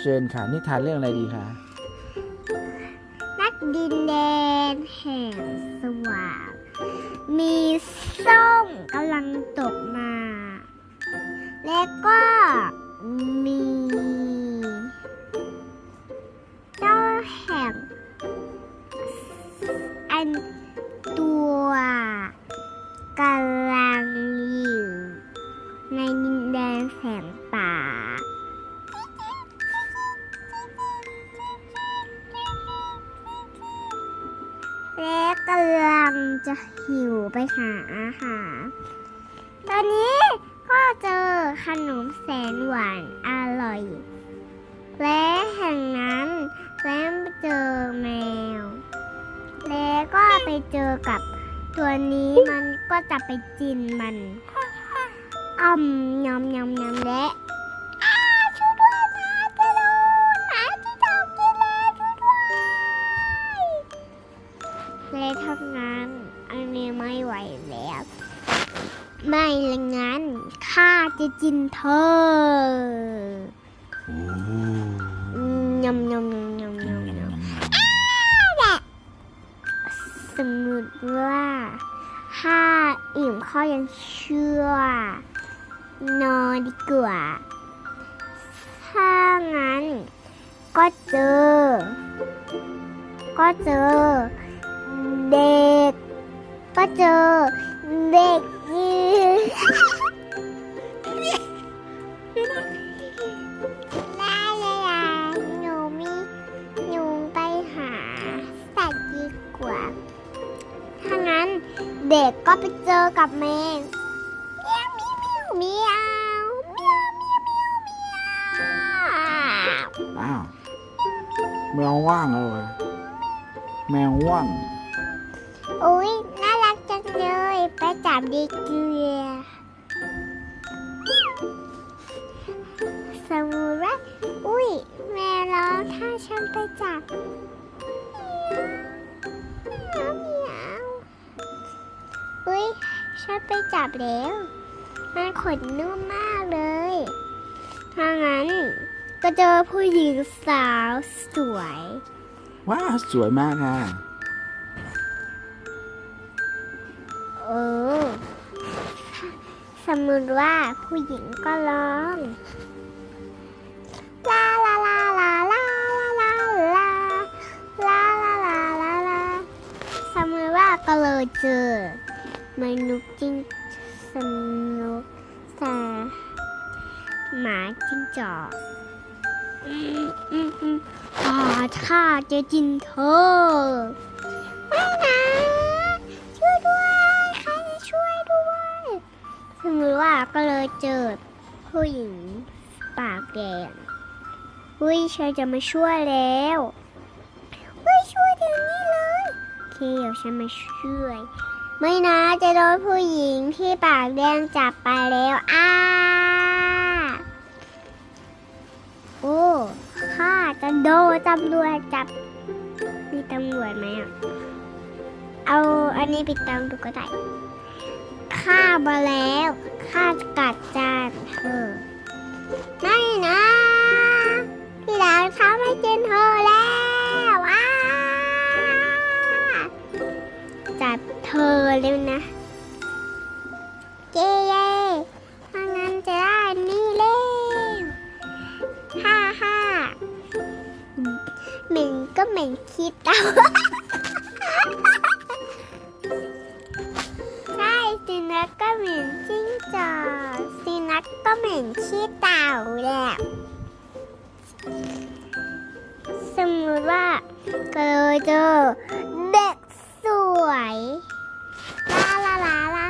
เชิญค่ะนิทานเรื่องอะไรดีคะนักดินแดนแห่งสว่าง มีส้มกำลังตกมา และก็มีเจ้าแห่งอัน กำลังจะหิวไปหาอาหาร ตอนนี้ก็เจอขนมแสนหวานอร่อย และแห่งนั้นแล้วไปเจอแมว แล้วก็ไปเจอกับตัวนี้มันก็จะไปกินมันอ่อมยำยำยำและ ไม่ละงั้นข้าจะกินเธอโอ้อืมยำยำยำยำยำยำสมมติว่าถ้าอิ่มข้อยังเชื่อนอนดีกว่าถ้างั้น ก็เจอ ก็เจอ เด็ก ก็เจอ เด็กยื นลาลาลาหนูมีหนูไปหาสัตว์ดีกว่า ถ้างั้นเด็กก็ไปเจอกับแมงเมียวเมียวเมียวเมียวเมียวเมียวเมียวอ้าวแมวว่างเลยแมวว่างอุ้ยน่ารัก จังเลย ไปจับดีเกลือสมมติว่า อุ้ย แม่ร้องถ้าฉันไปจับเหมียวเหมียวอุ้ย ฉันไปจับแล้วมันขนนุ่มมากเลย ถ้างั้นก็เจอผู้หญิงสาวสวย ว้าวสวยมากค่ะ เออ สมมติว่าผู้หญิงก็ร้องลาลาลาลาลาลาลาลาลาลาลาลาสมมติว่าก็เลยเจอมนุษย์จิ้งสนุกสาหมาจิ้งจอกอืมอืมอืมอ่าข้าจะกินเธอ สมมติว่าก็เลยเจอผู้หญิงปากแดงอุ้ยฉันจะมาช่วยแล้วอุ้ยช่วยเดี๋ยวนี้เลยโอเคเดี๋ยวฉันมาช่วย ไม่นะจะโดนผู้หญิงที่ปากแดงจับไปแล้วอ้าโอ้ข้าจะโดนตำรวจจับ มีตำรวจไหมอะ เอาอันนี้ไปตามดูก็ได้ ข้ามาแล้วข้าจะกัดจานเธอ ไม่นะที่หลังทำให้กินเธอแล้วอ้าจับเธอเลยนะเย้เย้ถ้างั้นจะได้นี่เร็วฮ่าฮ่าเหม็นก็เหม็นคิดเอา นขี้เต่าแหละสมมติว่าก็เลยเจอเด็กสวยลาลาลาลา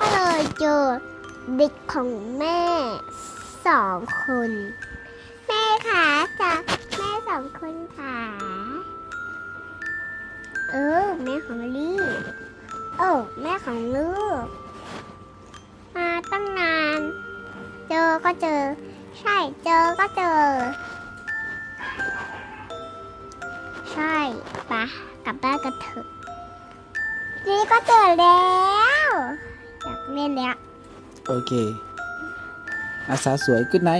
ก็เลยเจอเด็กของแม่สองคน แม่ขาจะแม่สองคนขาเออแม่ของลี่เออแม่ของลูก ก็เจอ ใช่เจอก็เจอ ใช่ปะกลับบ้านกันเถอะนี่ก็เจอแล้วอยากเล่นแล้วโอเค อาสาสวยกุดไหน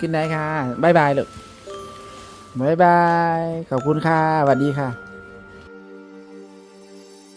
กินได้ค่ะบายบายลูกบายบาย ขอบคุณค่ะสวัสดีค่ะ